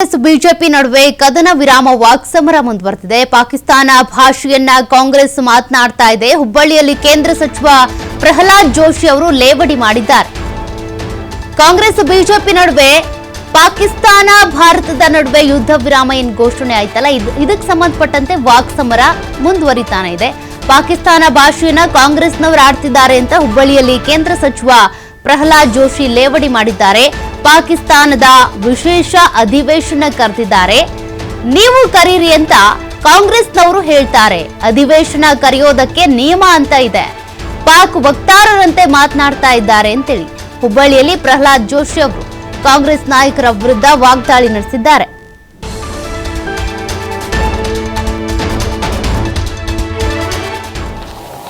Congress BJP ನಡುವೆ ಕದನ ವಿರಾಮ ವಾಕ್ಸಮರ ಮುಂದುವರೆದಿದೆ. ಪಾಕಿಸ್ತಾನ ಭಾಷೆಯನ್ನ ಕಾಂಗ್ರೆಸ್ ಮಾತನಾಡ್ತಾ ಇದೆ. ಹುಬ್ಬಳ್ಳಿಯಲ್ಲಿ ಕೇಂದ್ರ ಸಚಿವ ಪ್ರಹ್ಲಾದ್ ಜೋಶಿ ಅವರು ಲೇವಡಿ ಮಾಡಿದ್ದಾರೆ. ಕಾಂಗ್ರೆಸ್ ಬಿಜೆಪಿ ನಡುವೆ ಪಾಕಿಸ್ತಾನ ಭಾರತದ ನಡುವೆ ಯುದ್ಧ ವಿರಾಮ ಏನ್ ಘೋಷಣೆ ಆಯ್ತಲ್ಲ? ಇದು ಇದಕ್ಕೆ ಸಂಬಂಧಪಟ್ಟಂತೆ ವಾಕ್ಸಮರ ಮುಂದುವರಿತಾನೆ ಇದೆ. ಪಾಕಿಸ್ತಾನ ಭಾಷೆಯನ್ನ ಕಾಂಗ್ರೆಸ್ನವರು ಆಡ್ತಿದ್ದಾರೆ ಅಂತ ಹುಬ್ಬಳ್ಳಿಯಲ್ಲಿ ಕೇಂದ್ರ ಸಚಿವ ಪ್ರಹ್ಲಾದ್ ಜೋಶಿ ಲೇವಡಿ ಮಾಡಿದ್ದಾರೆ. ಪಾಕಿಸ್ತಾನದ ವಿಶೇಷ ಅಧಿವೇಶನ ಕರೆದಿದ್ದಾರೆ. ನೀವು ಕರೀರಿ ಅಂತ ಕಾಂಗ್ರೆಸ್ನವರು ಹೇಳ್ತಾರೆ. ಅಧಿವೇಶನ ಕರೆಯೋದಕ್ಕೆ ನಿಯಮ ಅಂತ ಇದೆ. ಪಾಕ್ ವಕ್ತಾರರಂತೆ ಮಾತನಾಡ್ತಾ ಇದ್ದಾರೆ ಅಂತೇಳಿ. ಹುಬ್ಬಳ್ಳಿಯಲ್ಲಿ ಪ್ರಹ್ಲಾದ್ ಜೋಶಿ ಅವರು ಕಾಂಗ್ರೆಸ್ ನಾಯಕರ ವಿರುದ್ಧ ವಾಗ್ದಾಳಿ ನಡೆಸಿದ್ದಾರೆ.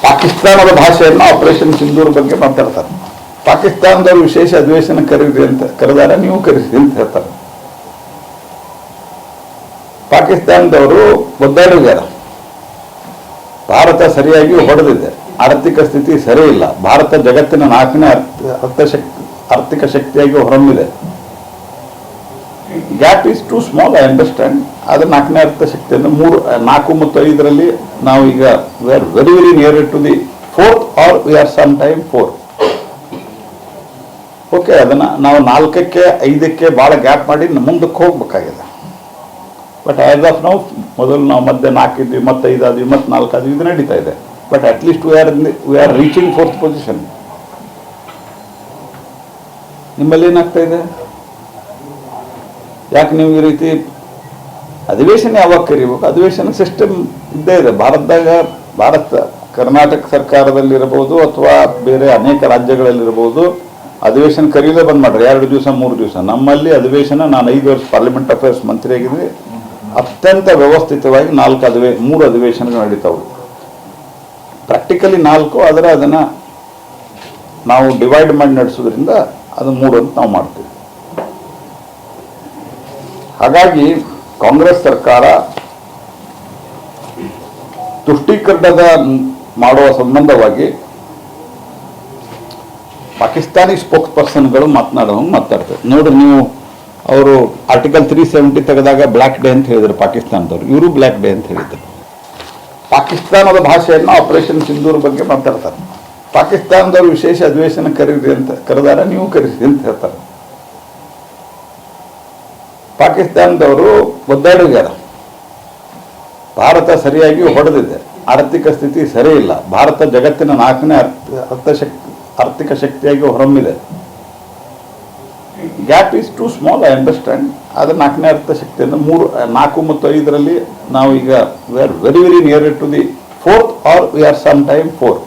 ಪಾಕಿಸ್ತಾನದ ಭಾಷೆಯನ್ನು ಆಪರೇಷನ್ ಸಿಂಧೂರ್ ಬಗ್ಗೆ ಮಾತಾಡ್ತಾರೆ. ಪಾಕಿಸ್ತಾನದವರು ವಿಶೇಷ ಅಧಿವೇಶನ ಕರೀರಿ ಅಂತ ಕರೆದಾರ, ನೀವು ಕರೀರಿ ಅಂತ ಹೇಳ್ತಾರೆ. ಪಾಕಿಸ್ತಾನದವರು ಒದ್ದಾಡಿದ್ದಾರೆ. ಭಾರತ ಸರಿಯಾಗಿ ಹೊಡೆದಿದೆ. ಆರ್ಥಿಕ ಸ್ಥಿತಿ ಸರಿ ಇಲ್ಲ. ಭಾರತ ಜಗತ್ತಿನ ನಾಲ್ಕನೇ ಅರ್ಥ ಶಕ್ತಿ ಆರ್ಥಿಕ ಶಕ್ತಿಯಾಗಿ ಹೊರಮಿದೆ gap is too small I understand ಅದು ನಾಲ್ಕನೇ ಅರ್ಥ ಶಕ್ತಿ ಅಂದ್ರೆ ಮೂರು, ನಾಲ್ಕು ಮತ್ತು ಐದರಲ್ಲಿ ನಾವು ಈಗ we are very very near to the fourth are we are some time four okay, ಅದನ್ನ ನಾವು ನಾಲ್ಕಕ್ಕೆ, ಐದಕ್ಕೆ ಭಾಳ ಗ್ಯಾಪ್ ಮಾಡಿ ಮುಂದಕ್ಕೆ ಹೋಗ್ಬೇಕಾಗಿದೆ. ಬಟ್ ಆ್ಯಸ್ ಆಫ್ ನಾವು ಮೊದಲು ನಾವು ಮಧ್ಯೆ ನಾಲ್ಕಿದ್ವಿ, ಮತ್ತೆ ಐದಾದ್ವಿ, ಮತ್ತೆ ನಾಲ್ಕು ಆದ್ವಿ ಇದು ನಡೀತಾ ಇದೆ. But least we are we are reaching fourth position ನಿಮ್ಮಲ್ಲಿ ಏನಾಗ್ತಾ ಇದೆ? ಯಾಕೆ ನೀವು ಈ ರೀತಿ ಅಧಿವೇಶನ ಯಾವಾಗ ಕರಿಬೇಕು? ಅಧಿವೇಶನ ಸಿಸ್ಟಮ್ ಇದ್ದೇ ಇದೆ. ಭಾರತದಾಗ, ಭಾರತ, ಕರ್ನಾಟಕ ಸರ್ಕಾರದಲ್ಲಿರಬಹುದು ಅಥವಾ ಬೇರೆ ಅನೇಕ ರಾಜ್ಯಗಳಲ್ಲಿರಬಹುದು. ಅಧಿವೇಶನ ಕರೀಲೇ ಬಂದ್ ಮಾಡ್ರಿ ಎರಡು ದಿವಸ, ಮೂರು ದಿವಸ. ನಮ್ಮಲ್ಲಿ ಅಧಿವೇಶನ, ನಾನು ಐದು ವರ್ಷ ಪಾರ್ಲಿಮೆಂಟ್ ಅಫೇರ್ಸ್ ಮಂತ್ರಿ ಆಗಿದ್ರೆ ಅತ್ಯಂತ ವ್ಯವಸ್ಥಿತವಾಗಿ ನಾಲ್ಕು ಅಧಿವೇ, ಮೂರು ಅಧಿವೇಶನಗಳು ನಡೀತಾವೆ. ಪ್ರಾಕ್ಟಿಕಲಿ ನಾಲ್ಕು, ಆದರೆ ಅದನ್ನ ನಾವು ಡಿವೈಡ್ ಮಾಡಿ ನಡೆಸೋದ್ರಿಂದ ಅದು ಮೂರು ಅಂತ ನಾವು ಮಾಡ್ತೀವಿ. ಹಾಗಾಗಿ ಕಾಂಗ್ರೆಸ್ ಸರ್ಕಾರ ತುಷ್ಟೀಕರಣದ ಮಾಡುವ ಸಂಬಂಧವಾಗಿ ಪಾಕಿಸ್ತಾನಿ ಸ್ಪೋಕ್ಸ್ ಪರ್ಸನ್ಗಳು ಮಾತನಾಡುವಂಗೆ ಮಾತಾಡ್ತಾರೆ. ನೋಡ್ರಿ ನೀವು ಅವರು ಆರ್ಟಿಕಲ್ ತ್ರೀ ಸೆವೆಂಟಿ ತೆಗೆದಾಗ ಬ್ಲ್ಯಾಕ್ ಡೇ ಅಂತ ಹೇಳಿದ್ರು ಪಾಕಿಸ್ತಾನದವರು. ಇವರು ಬ್ಲ್ಯಾಕ್ ಡೇ ಅಂತ ಹೇಳಿದ್ರು. ಪಾಕಿಸ್ತಾನದ ಭಾಷೆಯನ್ನು ಆಪರೇಷನ್ ಸಿಂಧೂರ್ ಬಗ್ಗೆ ಮಾತಾಡ್ತಾರೆ. ಪಾಕಿಸ್ತಾನದವರು ವಿಶೇಷ ಅಧಿವೇಶನ ಕರೀರಿ ಅಂತ ಕರೆದಾರ, ನೀವು ಕರೀರಿ ಅಂತ ಹೇಳ್ತಾರೆ. ಪಾಕಿಸ್ತಾನದವರು ಒದ್ದಾಡಿದ್ದಾರೆ. ಭಾರತ ಸರಿಯಾಗಿ ಹೊಡೆದಿದೆ. ಆರ್ಥಿಕ ಸ್ಥಿತಿ ಸರಿ ಇಲ್ಲ. ಭಾರತ ಜಗತ್ತಿನ ನಾಲ್ಕನೇ ಅರ್ಥ ಅರ್ಥಶಕ್ತಿ ಆರ್ಥಿಕ ಶಕ್ತಿಯಾಗಿ ಹೊರಮ್ಮಿದೆ gap is too small I understand ಆದರೆ ನಾಲ್ಕನೇ ಅರ್ಥ ಶಕ್ತಿ ಅಂದರೆ ಮೂರು, ನಾಲ್ಕು ಮತ್ತು ಐದರಲ್ಲಿ ನಾವು ಈಗ we are very very near to the fourth are we are some time four